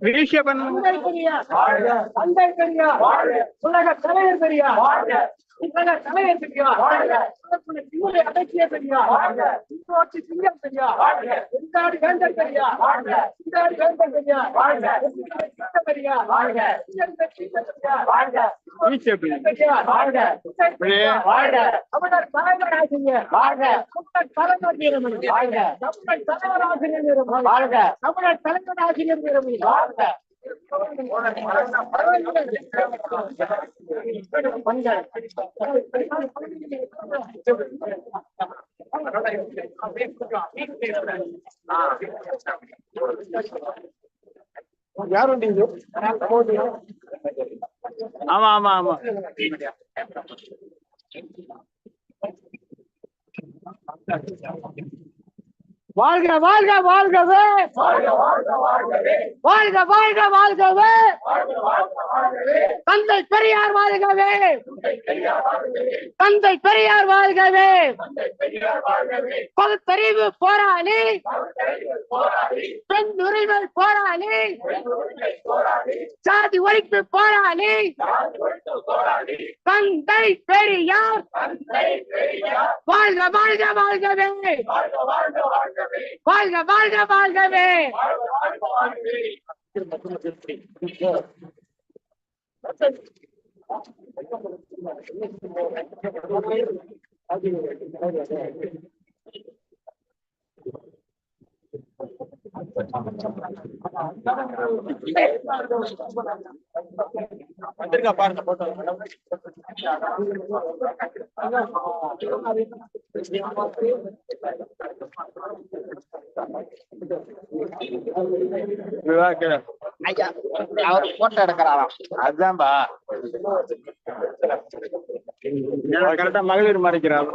ரிஷபன். தந்தை பெரியார் தந்தை பெரியார் உலக தலைவர் பெரியார் உலக தலைவர் பெரியார் உலகத்துடைய திமுறை அடக்கிய பெரியார் இந்தோட்டி சிங்கம் பெரியார் எந்தாடி வேந்தர் பெரியார். இந்தாடி வேந்தர் பெரியார். சிங்கம் பெரியார். இயந்த சிங்கம் பெரியார். ரிஷபன் பெரியார். தமிழர் தலைவர் ஆசிரியர் தமிழர் தலைவர் வீரமணி தமிழர் தலைவர் ஆசிரியர் வீரமணி தமிழர் தலைவர் ஆசிரியர் வீரமணி யார் வந்தீங்க ஆமா ஆமா ஆமா. வாழ்க வாழ்க வாழ்கவே! வாழ்க வாழ்க வாழ்கவே! தந்தை பெரியார் வாழ்கவே! தந்தை பெரியார் வாழ்கவே. பகுத்தறிவு போராளி. பெண் உரிமை போராளி. சாதி ஒழிப்பு போராளி. தந்தை பெரியார். வாழ்க வாழ்க வாழ்கவே. வாழ்க வாழ்க வாழ்கவே. வந்திருக்கா பாருங்க போட்டோ அவர் போட்டோ எடுக்கிறாராம். அதான்பா. கரெக்டா மகளிர் மறைக்கிறார்